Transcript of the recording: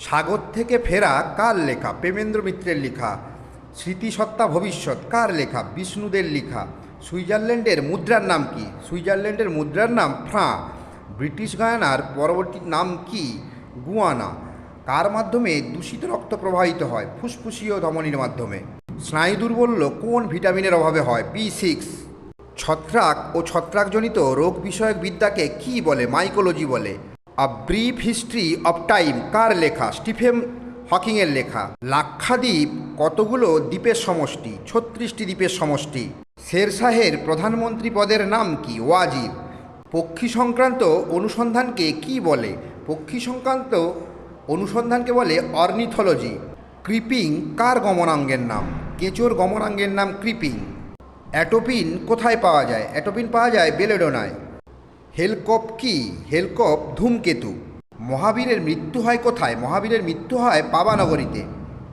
সাগর থেকে ফেরা কার লেখা? প্রেমেন্দ্র মিত্রের লেখা। স্মৃতিসত্তা ভবিষ্যৎ, কার লেখা? বিষ্ণুদের লেখা। সুইজারল্যান্ডের মুদ্রার নাম কি? সুইজারল্যান্ডের মুদ্রার নাম ফ্রাঁ। ব্রিটিশ গায়ানার পরবর্তী নাম কি? গুয়ানা। কার মাধ্যমে দূষিত রক্ত প্রবাহিত হয় ফুসফুসীয় ধমনীর মাধ্যমে। স্নায়ু দুর্বল্য কোন ভিটামিনের অভাবে হয়? B six. ছত্রাক ও ছত্রাকজনিত রোগ বিষয়ক বিদ্যাকে কি বলে? মাইকোলজি বলে। A brief history of time কার লেখা? স্টিফেন হকিংয়ের লেখা। লাক্ষাদ্বীপ কতগুলো দ্বীপের সমষ্টি? ছত্রিশটি দ্বীপের সমষ্টি। শেরশাহের প্রধানমন্ত্রী পদের নাম কি? ওয়াজির পক্ষী সংক্রান্ত অনুসন্ধানকে কি বলে? পক্ষী সংক্রান্ত অনুসন্ধানকে বলে অর্নিথোলজি। ক্রিপিং, কার গমনাঙ্গের নাম? কেঁচোর গমনাঙ্গের নাম ক্রিপিং। অ্যাটোপিন কোথায় পাওয়া যায়? অ্যাটোপিন পাওয়া যায় বেলেডোনায়। হেলকপ কি? হেলকপ ধূমকেতু। মহাবীরের মৃত্যু হয় কোথায়? মহাবীরের মৃত্যু হয় পাবানগরীতে।